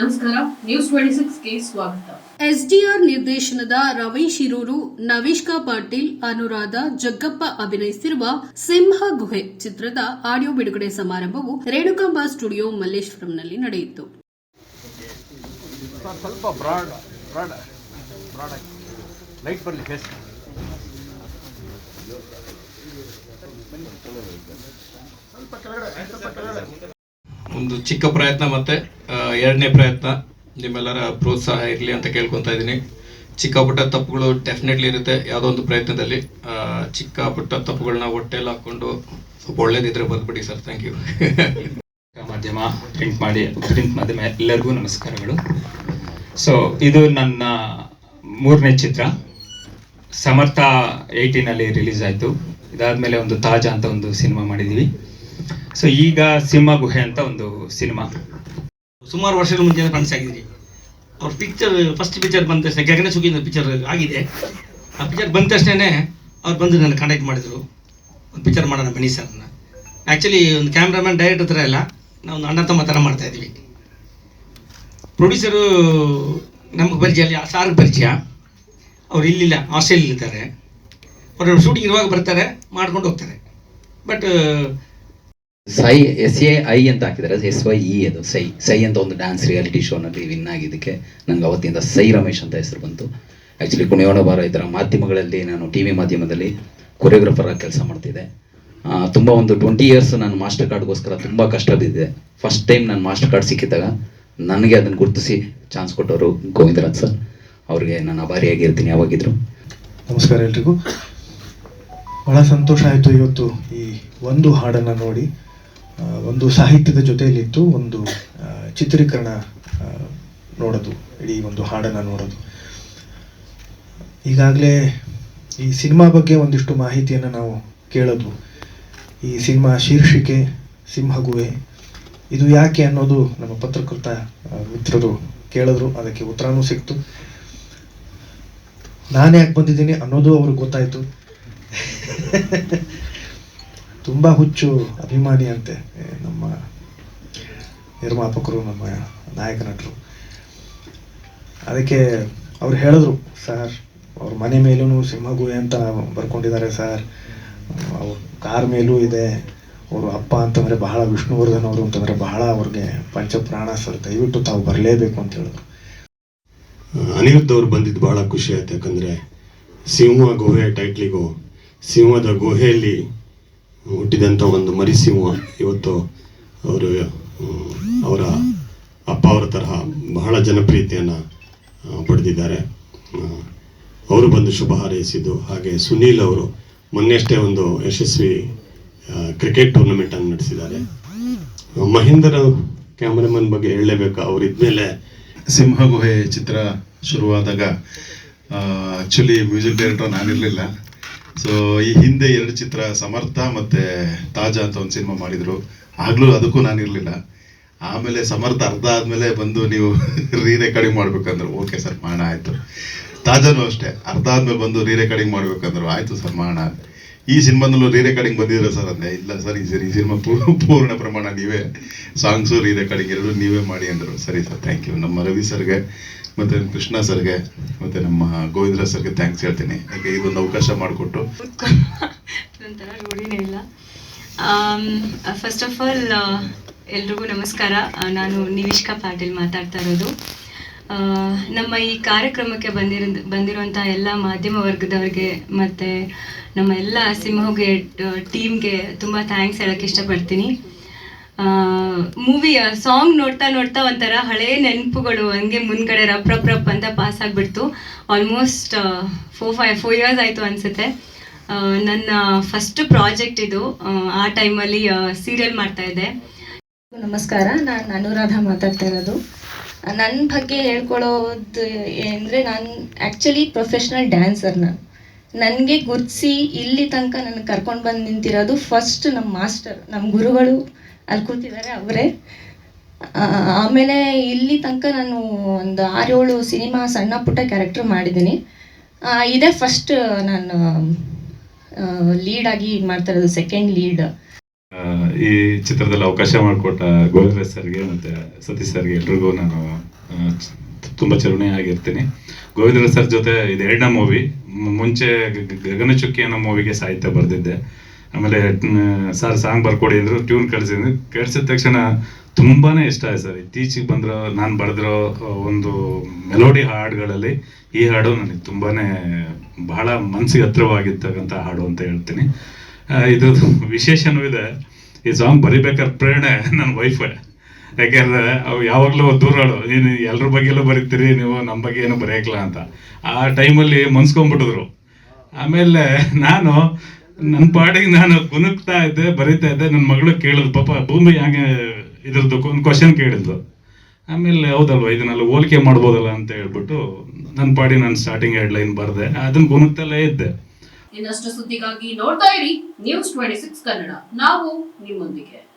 ನಮಸ್ಕಾರ news twenty ಸಿಕ್ಸ್ಗೆ ಸ್ವಾಗತ. ಎಸ್ಡಿಆರ್ ನಿರ್ದೇಶನದ ರಮೇಶ್ ಶಿರೂರು ನವೀಶ್ಕಾ ಪಾಟೀಲ್ ಅನುರಾಧ ಜಗ್ಗಪ್ಪ ಅಭಿನಯಿಸಿರುವ ಸಿಂಹ ಗುಹೆ ಚಿತ್ರದ ಆಡಿಯೋ ಬಿಡುಗಡೆ ಸಮಾರಂಭವು ರೇಣುಕಾಂಬ ಸ್ಟುಡಿಯೋ ಮಲ್ಲೇಶ್ವರಂನಲ್ಲಿ ನಡೆಯಿತು. ಸ್ವಲ್ಪ ಬ್ರಾಡ್ ಬ್ರಾಡ್ ಬ್ರಾಡ್ ಲೈಟ್ ಬರಲಿ ಫೇಸ್ ಒಂದು ಚಿಕ್ಕ ಪ್ರಯತ್ನ ಮತ್ತೆ ಎರಡನೇ ಪ್ರಯತ್ನ. ನಿಮ್ಮೆಲ್ಲರ ಪ್ರೋತ್ಸಾಹ ಇರಲಿ ಅಂತ ಕೇಳ್ಕೊತಾ ಇದ್ದೀನಿ. ಚಿಕ್ಕ ಪುಟ್ಟ ತಪ್ಪುಗಳು ಡೆಫಿನೆಟ್ಲಿ ಇರುತ್ತೆ ಯಾವುದೋ ಒಂದು ಪ್ರಯತ್ನದಲ್ಲಿ. ಚಿಕ್ಕ ಪುಟ್ಟ ತಪ್ಪುಗಳನ್ನ ಹೊಟ್ಟೆಲ್ಲ ಹಾಕೊಂಡು ಸ್ವಲ್ಪ ಒಳ್ಳೇದಿದ್ರೆ ಬಂದ್ಬಿಡಿ ಸರ್. ಥ್ಯಾಂಕ್ ಯು ಮಾಧ್ಯಮ ಪ್ರಿಂಟ್ ಮಾಡಿ ಪ್ರಿಂಟ್ ಮಾಧ್ಯಮ ಎಲ್ಲರಿಗೂ ನಮಸ್ಕಾರಗಳು. ಸೊ ಇದು ನನ್ನ ಮೂರನೇ ಚಿತ್ರ. ಸಮರ್ಥ ಏಯ್ಟೀನಲ್ಲಿ ರಿಲೀಸ್ ಆಯಿತು. ಇದಾದಮೇಲೆ ಒಂದು ತಾಜಾ ಅಂತ ಒಂದು ಸಿನಿಮಾ ಮಾಡಿದ್ದೀವಿ ಸೊ ಈಗ ಸಿಂಹ ಗುಹೆ ಅಂತ ಒಂದು ಸಿನಿಮಾ ಸುಮಾರು ವರ್ಷಗಳ ಮುಂಚೆ ಫ್ರೆಂಡ್ಸ್ ಆಗಿದ್ರಿ ಅವ್ರ ಪಿಕ್ಚರ್ ಫಸ್ಟ್ ಪಿಕ್ಚರ್ ಬಂದ ತಕ್ಷಣ ಗಗನ ಚುಕ್ಕಿನ ಪಿಕ್ಚರ್ ಆಗಿದೆ. ಆ ಪಿಕ್ಚರ್ ಬಂದ ತಕ್ಷಣನೇ ಅವ್ರು ಬಂದು ನನ್ನ ಕಾಂಟ್ಯಾಕ್ಟ್ ಮಾಡಿದ್ರು. ಒಂದು ಪಿಕ್ಚರ್ ಮಾಡೋಣ ಬನ್ನಿ ಸರ್ ಆ್ಯಕ್ಚುಲಿ ಒಂದು ಕ್ಯಾಮ್ರಾಮನ್ ಡೈರೆಕ್ಟರ್ ಹತ್ರ ಎಲ್ಲ ನಾವು ಒಂದು ಅಣ್ಣ ತಮ್ಮ ಥರ ಮಾಡ್ತಾ ಇದ್ವಿ. ಪ್ರೊಡ್ಯೂಸರು ನಮಗೆ ಪರಿಚಯ ಅಲ್ಲಿ ಸಾರ್ಗೆ ಪರಿಚಯ. ಅವ್ರು ಇಲ್ಲಿಲ್ಲ ಆಸ್ಟ್ರೇಲಿಯಲ್ಲಿ ಇರ್ತಾರೆ ಅವರು ಶೂಟಿಂಗ್ ಇರುವಾಗ ಬರ್ತಾರೆ, ಮಾಡ್ಕೊಂಡು ಹೋಗ್ತಾರೆ. ಬಟ್ ಸೈ, ಎಸ್ ಎ ಐ ಅಂತ ಹಾಕಿದ್ದಾರೆ. ಎಸ್ ವೈ ಇ ಅದು. ಸೈ ಸೈ ಅಂತ ಒಂದು ಡ್ಯಾನ್ಸ್ ರಿಯಾಲಿಟಿ ಶೋನಲ್ಲಿ ವಿನ್ ಆಗಿದ್ದಕ್ಕೆ ನನಗೆ ಅವತ್ತಿಂದ ಸೈ ರಮೇಶ್ ಅಂತ ಹೆಸರು ಬಂತು. ಆ್ಯಕ್ಚುಲಿ ಕುಣಿಯೋಣ ಬಾರ ಥರ ಮಾಧ್ಯಮಗಳಲ್ಲಿ ನಾನು ಟಿ ವಿ ಮಾಧ್ಯಮದಲ್ಲಿ ಕೊರಿಯೋಗ್ರಾಫರ್ ಆಗಿ ಕೆಲಸ ಮಾಡ್ತಿದ್ದೆ. ತುಂಬ ಒಂದು ಟ್ವೆಂಟಿ ಇಯರ್ಸ್ ನಾನು ಮಾಸ್ಟರ್ ಕಾರ್ಡ್ಗೋಸ್ಕರ ತುಂಬ ಕಷ್ಟ ಬಿದ್ದಿದೆ. ಫಸ್ಟ್ ಟೈಮ್ ನಾನು ಮಾಸ್ಟರ್ ಕಾರ್ಡ್ ಸಿಕ್ಕಿದಾಗ ನನಗೆ ಅದನ್ನು ಗುರುತಿಸಿ ಚಾನ್ಸ್ ಕೊಟ್ಟವರು ಗೋವಿಂದರಾಜ್ ಸರ್. ಅವ್ರಿಗೆ ನಾನು ಅಭಾರಿಯಾಗಿರ್ತೀನಿ ಯಾವಾಗಿದ್ರು. ನಮಸ್ಕಾರ ಎಲ್ರಿಗೂ. ಬಹಳ ಸಂತೋಷ ಆಯಿತು ಇವತ್ತು ಈ ಒಂದು ಹಾಡನ್ನು ನೋಡಿ. ಒಂದು ಸಾಹಿತ್ಯದ ಜೊತೆಯಲ್ಲಿತ್ತು ಒಂದು ಚಿತ್ರೀಕರಣ ನೋಡೋದು, ಇಡೀ ಒಂದು ಹಾಡನ್ನು ನೋಡೋದು. ಈಗಾಗಲೇ ಈ ಸಿನಿಮಾ ಬಗ್ಗೆ ಒಂದಿಷ್ಟು ಮಾಹಿತಿಯನ್ನು ನಾವು ಕೇಳೋದು. ಈ ಸಿನಿಮಾ ಶೀರ್ಷಿಕೆ ಸಿಂಹಗುವೆ ಇದು ಯಾಕೆ ಅನ್ನೋದು ನಮ್ಮ ಪತ್ರಕರ್ತ ಮಿತ್ರರು ಕೇಳಿದ್ರು, ಅದಕ್ಕೆ ಉತ್ತರನೂ ಸಿಕ್ತು. ನಾನು ಯಾಕೆ ಬಂದಿದ್ದೀನಿ ಅನ್ನೋದು ಅವ್ರಿಗೆ ಗೊತ್ತಾಯ್ತು. ತುಂಬ ಹುಚ್ಚು ಅಭಿಮಾನಿ ಅಂತೆ ನಮ್ಮ ನಿರ್ಮಾಪಕರು, ನಮ್ಮ ನಾಯಕ ನಟರು ಅದಕ್ಕೆ ಅವ್ರು ಹೇಳಿದ್ರು, ಸರ್, ಅವ್ರ ಮನೆ ಮೇಲೂ ಸಿಂಹಗುಹೆ ಅಂತ ಬರ್ಕೊಂಡಿದ್ದಾರೆ ಸರ್. ಅವ್ರ ಕಾರ್ ಮೇಲೂ ಇದೆ. ಅವರು ಅಪ್ಪ ಅಂತಂದರೆ ಬಹಳ ವಿಷ್ಣುವರ್ಧನ್ ಅವರು ಅಂತಂದರೆ ಬಹಳ ಅವ್ರಿಗೆ ಪಂಚಪ್ರಾಣ ಸರ್, ದಯವಿಟ್ಟು ತಾವು ಬರಲೇಬೇಕು ಅಂತ ಹೇಳಿದ್ರು. ಅನಿರುದ್ಧ ಅವ್ರು ಬಂದಿದ್ದು ಬಹಳ ಖುಷಿ ಆಯ್ತು, ಯಾಕಂದರೆ ಸಿಂಹ ಗುಹೆ ಟೈಟ್ಲಿಗೂ ಸಿಂಹದ ಗುಹೆಯಲ್ಲಿ ಹುಟ್ಟಿದಂಥ ಒಂದು ಮರಿ ಸಿಂಹ ಇವತ್ತು ಅವರು ಅವರ ಅಪ್ಪ ಅವರ ತರಹ ಬಹಳ ಜನಪ್ರಿಯತೆಯನ್ನು ಪಡೆದಿದ್ದಾರೆ. ಅವರು ಬಂದು ಶುಭ ಹಾರೈಸಿದ್ದು ಹಾಗೆ ಸುನೀಲ್ ಅವರು ಮೊನ್ನೆಯಷ್ಟೇ ಒಂದು ಯಶಸ್ವಿ ಕ್ರಿಕೆಟ್ ಟೂರ್ನಮೆಂಟನ್ನು ನಡೆಸಿದ್ದಾರೆ. ಮಹೇಂದ್ರ ಕ್ಯಾಮರಾಮನ್ ಬಗ್ಗೆ ಹೇಳಲೇಬೇಕು. ಅವ್ರು ಇದ್ಮೇಲೆ ಸಿಂಹಗುಹೆ ಚಿತ್ರ ಶುರುವಾದಾಗ ಆ್ಯಕ್ಚುಲಿ ಮ್ಯೂಸಿಕ್ ಡೈರೆಕ್ಟರ್ ನಾನಿರಲಿಲ್ಲ. ಸೊ ಈ ಹಿಂದೆ ಎರಡು ಚಿತ್ರ ಸಮರ್ಥ ಮತ್ತೆ ತಾಜಾ ಅಂತ ಒಂದು ಸಿನಿಮಾ ಮಾಡಿದ್ರು. ಆಗಲೂ ಅದಕ್ಕೂ ಇರ್ಲಿಲ್ಲ. ಆಮೇಲೆ ಸಮರ್ಥ ಅರ್ಧ ಆದ್ಮೇಲೆ ಬಂದು ನೀವು ರೀ ರೆಕಾರ್ಡಿಂಗ್ ಮಾಡ್ಬೇಕಂದ್ರು. ಓಕೆ ಸರ್ ಮಾಡೋಣ, ಆಯ್ತು. ತಾಜಾನು ಅಷ್ಟೇ. ಅರ್ಧ ಆದ್ಮೇಲೆ ಬಂದು ರೀ ರೆಕಾರ್ಡಿಂಗ್ ಮಾಡ್ಬೇಕಂದ್ರು. ಆಯ್ತು ಸರ್ ಮಾಡೋಣ. ಈ ಸಿನಿಮಾದಲ್ಲೂ ರೀ ರೆಕಾರ್ಡಿಂಗ್ ಬಂದಿದ್ರೆ ಸರ್ ಅಂದೆ, ಇಲ್ಲ ಸರ್ ಸರಿ ಈ ಸಿನಿಮಾ ಪೂರ್ಣ ಪ್ರಮಾಣ ನೀವೇ ಸಾಂಗ್ಸು ರೀ ರೆಕಾರ್ಡಿಂಗ್ ಎರಡು ನೀವೇ ಮಾಡಿ ಅಂದರು. ಸರಿ ಸರ್ ಥ್ಯಾಂಕ್ ಯು ನಮ್ಮ ರವಿ ಸರ್ಗೆ ಮತ್ತು ಕೃಷ್ಣ ಸರ್ಗೆ, ಮತ್ತೆ ನಮ್ಮ ಗೋವಿಂದ್ರ ಸರ್ಗೆ ಥ್ಯಾಂಕ್ಸ್ ಹೇಳ್ತೀನಿ. ಯಾಕೆ ಇದೊಂದು ಅವಕಾಶ ಮಾಡಿಕೊಟ್ಟು. ಇಲ್ಲ. ಫಸ್ಟ್ ಆಫ್ ಆಲ್ ಎಲ್ರಿಗೂ ನಮಸ್ಕಾರ. ನಾನು ನಿವಿಷ್ಕಾ ಪಾಟೀಲ್ ಮಾತಾಡ್ತಾ ಇರೋದು. ನಮ್ಮ ಈ ಕಾರ್ಯಕ್ರಮಕ್ಕೆ ಬಂದಿರ ಬಂದಿರುವಂಥ ಎಲ್ಲ ಮಾಧ್ಯಮ ವರ್ಗದವ್ರಿಗೆ ಮತ್ತು ನಮ್ಮ ಎಲ್ಲ ಸಿಂಹಗೆ ಟೀಮ್ಗೆ ತುಂಬ ಥ್ಯಾಂಕ್ಸ್ ಹೇಳೋಕ್ಕೆ ಇಷ್ಟಪಡ್ತೀನಿ. ಮೂವಿಯ ಸಾಂಗ್ ನೋಡ್ತಾ ನೋಡ್ತಾ ಒಂಥರ ಹಳೆ ನೆನಪುಗಳು, ಹಂಗೆ ಮುಂದ್ಗಡೆ ರಪ್ ಅಂತ ಪಾಸ್ ಆಗಿಬಿಡ್ತು. Almost four five four years ಆಯಿತು ಅನಿಸುತ್ತೆ. ನನ್ನ ಫಸ್ಟ್ ಪ್ರಾಜೆಕ್ಟ್ ಇದು. ಆ ಟೈಮಲ್ಲಿ ಸೀರಿಯಲ್ ಮಾಡ್ತಾ ಇದ್ದೆ. ನಮಸ್ಕಾರ, ನಾನು ಅನುರಾಧ ಮಾತಾಡ್ತಾ ಇರೋದು. ನನ್ನ ಬಗ್ಗೆ ಹೇಳ್ಕೊಳ್ಳೋದು ಅಂದರೆ ನಾನು ಆ್ಯಕ್ಚುಲಿ ಪ್ರೊಫೆಷ್ನಲ್ ಡ್ಯಾನ್ಸರ್ ನಾನು. ನನಗೆ ಗುರ್ತಿಸಿ ಇಲ್ಲಿ ತನಕ ನನಗೆ ಕರ್ಕೊಂಡು ಬಂದು ನಿಂತಿರೋದು ಫಸ್ಟ್ ನಮ್ಮ ಮಾಸ್ಟರ್ ನಮ್ಮ ಗುರುಗಳು. ಅಲ್ಲಿ ಕೂತಿದ್ದಾರೆ ಅವರೇ. ಆಮೇಲೆ ಇಲ್ಲಿ ತನಕ ನಾನು ಒಂದು ಆರೇಳು ಸಿನಿಮಾ ಸಣ್ಣ ಪುಟ್ಟ ಕ್ಯಾರೆಕ್ಟರ್ ಮಾಡಿದ್ದೀನಿ. ಇದೇ ಫಸ್ಟ್ ನಾನು ಲೀಡಾಗಿ ಮಾಡ್ತಾ ಇರೋದು ಸೆಕೆಂಡ್ ಲೀಡ್ ಈ ಚಿತ್ರದಲ್ಲಿ ಅವಕಾಶ ಮಾಡಿಕೊಟ್ಟ ಗೋವಿಂದ್ರ ಸರ್ಗೆ ಮತ್ತು ಸತೀಶ್ ಸರ್ಗೆ ಎಲ್ರಿಗೂ ನಾನು ತುಂಬ ಚಲನೆ ಆಗಿರ್ತೀನಿ ಗೋವಿಂದ್ರ ಸರ್ ಜೊತೆ ಇದು ಎರಡನೇ ಮೂವಿ ಮುಂಚೆ ಗಗನಚುಕ್ಕಿ ಅನ್ನೋ ಮೂವಿಗೆ ಸಾಹಿತ್ಯ ಬರೆದಿದ್ದೆ. ಆಮೇಲೆ ಸರ್ ಸಾಂಗ್ ಬರ್ಕೊಡಿ ಅಂದರು ಟ್ಯೂನ್ ಕಳಿಸಿದ್ರು ಕೇಳಿಸಿದ ತಕ್ಷಣ ತುಂಬಾನೇ ಇಷ್ಟ ಆಯ್ತು ಸರ್. ಇತ್ತೀಚೆಗೆ ಬಂದಿರೋ, ನಾನು ಬರೆದಿರೋ ಒಂದು ಮೆಲೋಡಿ ಹಾಡುಗಳಲ್ಲಿ ಈ ಹಾಡು ನನಗೆ ತುಂಬಾನೇ ಬಹಳ ಮನಸ್ಸಿಗೆ ಹತ್ರವಾಗಿರ್ತಕ್ಕಂಥ ಹಾಡು ಅಂತ ಹೇಳ್ತೀನಿ. ಇದು ವಿಶೇಷನೂ ಇದೆ. ಈ ಸಾಂಗ್ ಬರಿಬೇಕಾದ್ರೆ ಪ್ರೇರಣೆ ನನ್ನ ವೈಫೇ. ಯಾಕೆಂದ್ರೆ, ಅವು ಯಾವಾಗಲೂ ದೂರಳು ನೀನು ಎಲ್ರ ಬಗ್ಗೆಲ್ಲೂ ಬರೀತೀರಿ, ನೀವು ನಮ್ಮ ಬಗ್ಗೆ ಏನು ಬರೆಯಕ್ಲ ಅಂತ. ಆ ಟೈಮಲ್ಲಿ ಮನ್ಸ್ಕೊಂಡ್ಬಿಟ್ಟಿದ್ರು ಆಮೇಲೆ ನಾನು ನನ್ನ ಪಾಡಿಗೆ ನಾನು ಗುಣಕ್ತಾ ಇದ್ದೆ, ಬರೀತಾ ಇದ್ದೆ ನನ್ನ ಮಗಳು ಕೇಳಿದ್ರು ಪಾಪ, ಭೂಮಿ ಹಂಗೆ ಇದ್ರದ್ದು? ಒಂದು ಕ್ವಶನ್ ಕೇಳಿದ್ಲು. ಆಮೇಲೆ, ಹೌದಲ್ವ, ಇದನ್ನೆಲ್ಲ ಹೋಲಿಕೆ ಮಾಡ್ಬೋದಲ್ಲ? ಅಂತ ಹೇಳ್ಬಿಟ್ಟು ನನ್ನ ಪಾಡಿ ನಾನು ಸ್ಟಾರ್ಟಿಂಗ್ ಹೆಡ್ಲೈನ್ ಬರೆದೆ. ಅದನ್ನ ಗುಣಕ್ತಲ್ಲೇ ಇದ್ದೆ. ಇನ್ನಷ್ಟು ಸುದ್ದಿಗಾಗಿ ನೋಡ್ತಾ ಇರಿ ನ್ಯೂಸ್ ಟ್ವೆಂಟಿ ಸಿಕ್ಸ್ ಕನ್ನಡ. ನಾವು ನಿಮ್ಮೊಂದಿಗೆ.